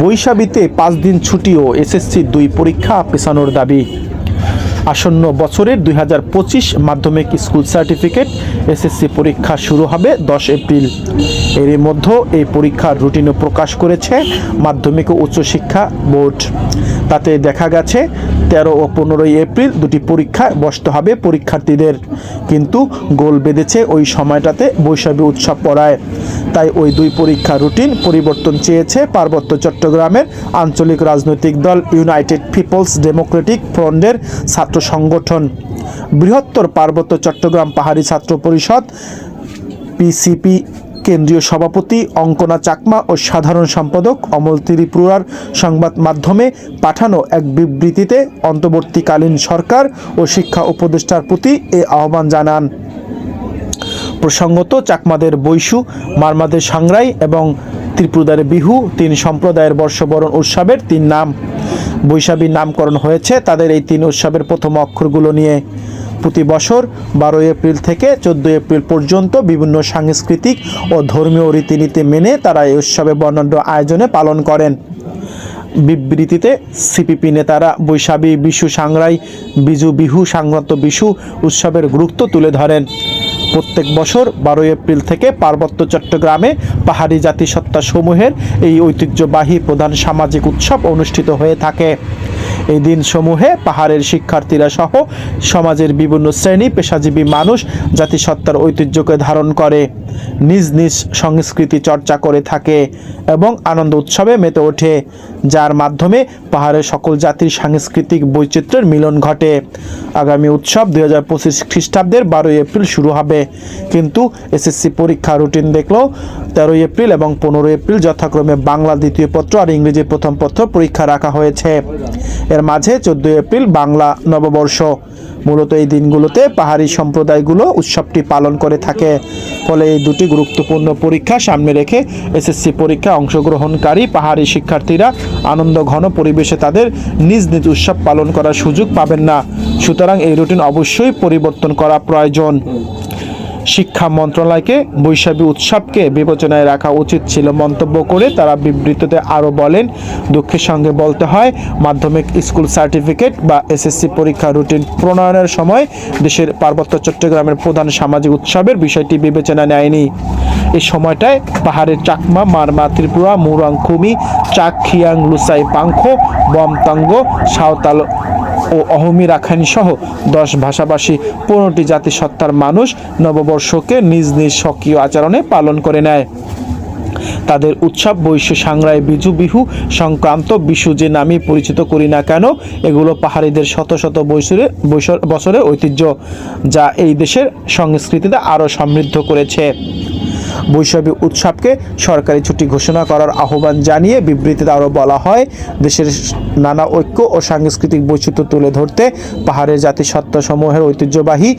বৈশাখীতে পাঁচ দিন ছুটি ও এসএসসি দুই পরীক্ষা পেছানোর দাবি। আসন্ন বছরের দুই হাজার পঁচিশ মাধ্যমিক স্কুল সার্টিফিকেট এসএসসি পরীক্ষা শুরু হবে দশ এপ্রিল। এরই মধ্যে এই পরীক্ষার রুটিনও প্রকাশ করেছে মাধ্যমিক ও উচ্চশিক্ষা বোর্ড। তাতে দেখা গেছে, তেরো ও পনেরোই এপ্রিল দুটি পরীক্ষায় বসতে হবে পরীক্ষার্থীদের। কিন্তু গোল বেঁধেছে ওই সময়টাতে বৈশাখী উৎসব পড়ায়। তাই ওই দুই পরীক্ষা রুটিন পরিবর্তন চেয়েছে পার্বত্য চট্টগ্রামের আঞ্চলিক রাজনৈতিক দল ইউনাইটেড পিপলস ডেমোক্রেটিক ফ্রন্টের ছাত্র সংগঠন। বৃহত্তর পার্বত্য চট্টগ্রাম পাহাড়ি ছাত্র পরিষদ পিসিপি কেন্দ্রীয় সভাপতি অঙ্কনা চাকমা ও সাধারণ সম্পাদক অমল ত্রিপুরার সংবাদ মাধ্যমে পাঠানো এক বিবৃতিতে অন্তর্বর্তীকালীন সরকার ও শিক্ষা উপদেষ্টার প্রতি এ আহ্বান জানান। প্রসঙ্গত চাকমাদের বৈশু, মারমাদের সাংরাই এবং ত্রিপুরার বিহু তিন সম্প্রদায়ের বর্ষবরণ উৎসবের তিন নাম। বৈশাখীর নামকরণ হয়েছে তাদের এই তিন উৎসবের প্রথম অক্ষরগুলো নিয়ে। প্রতি বছর বারোই এপ্রিল থেকে চোদ্দোই এপ্রিল পর্যন্ত বিভিন্ন সাংস্কৃতিক ও ধর্মীয় রীতিনীতি মেনে তারা এই উৎসবে বর্ণাঢ্য আয়োজনে পালন করেন। বিবৃতিতে সিপিপি নেতারা বৈশাখী, বিশু সাংরাই, বিজু বিহু, সংক্রান্ত বিশু উৎসবের গুরুত্ব তুলে ধরেন। প্রত্যেক বছর বারোই এপ্রিল থেকে পার্বত্য চট্টগ্রামে পাহাড়ি জাতিসত্তা সমূহের এই ঐতিহ্যবাহী প্রধান সামাজিক উৎসব অনুষ্ঠিত হয়ে থাকে। এই দিন সমূহে পাহাড়ের শিক্ষার্থীরা সহ সমাজের বিভিন্ন শ্রেণি পেশাজীবী মানুষ জাতিসত্তার ঐতিহ্যকে ধারণ করে। নিজ নিজ সংস্কৃতি চর্চা করে থাকে এবং আনন্দ উৎসবে মেতে ওঠে, যার মাধ্যমে পাহাড়ের সকল জাতির সাংস্কৃতিক বৈচিত্র্যের মিলন ঘটে। আগামী উৎসব দুই হাজার পঁচিশ খ্রিস্টাব্দের বারোই এপ্রিল শুরু হবে। কিন্তু এসএসসি পরীক্ষা রুটিন দেখলেও তেরোই এপ্রিল এবং পনেরোই এপ্রিল যথাক্রমে বাংলা দ্বিতীয় পত্র আর ইংরেজি প্রথম পত্র পরীক্ষা রাখা হয়েছে। এর মাঝে চোদ্দোই এপ্রিল বাংলা নববর্ষ। মূলত এই দিনগুলোতে পাহাড়ি সম্প্রদায়গুলো উৎসবটি পালন করে থাকে। ফলে এই দুটি গুরুত্বপূর্ণ পরীক্ষা সামনে রেখে এসএসসি পরীক্ষা অংশগ্রহণকারী পাহাড়ি শিক্ষার্থীরা আনন্দ ঘন পরিবেশে তাদের নিজ নিজ উৎসব পালন করার সুযোগ পাবেন না। সুতরাং এই রুটিন অবশ্যই পরিবর্তন করা প্রয়োজন। শিক্ষা মন্ত্রণালয়কে বৈশাখী উৎসবকে বিবেচনায় রাখা উচিত ছিল মন্তব্য করে তারা বিবৃতিতে আরও বলেন, দুঃখের সঙ্গে বলতে হয়, মাধ্যমিক স্কুল সার্টিফিকেট বা এসএসসি পরীক্ষা রুটিন প্রণয়নের সময় দেশের পার্বত্য চট্টগ্রামের প্রধান সামাজিক উৎসবের বিষয়টি বিবেচনা নেয়নি। এই সময়টায় পাহাড়ের চাকমা, মারমা, ত্রিপুরা মুরাং খুমি চাক খিয়াং লুসাই, পাংখো, বমতাঙ্গ, সাঁওতাল ও অহমি রাখাইন সহ দশ ভাষাভাষী পনেরোটি জাতিসত্তার মানুষ নববর্ষকে নিজ নিজ স্বকীয় আচরণে পালন করে নেয়। তাদের উৎসব, বৈশ্য সাংরাই বিজু বিহু, সংক্রান্ত বিশু যে নামে পরিচিত করি না কেন, এগুলো পাহাড়িদের শত শত বৈশরে বৈশ- বছরের ঐতিহ্য, যা এই দেশের সংস্কৃতিতে আরও সমৃদ্ধ করেছে। বৈশাখী উৎসবকে সরকারি ছুটি ঘোষণা করার আহ্বান জানিয়ে বিবৃতিতে আরও বলা হয়, দেশের নানা ঐক্য ও সাংস্কৃতিক বৈচিত্র্য তুলে ধরতে পাহাড়ের জাতিসত্তা সমূহের ঐতিহ্যবাহী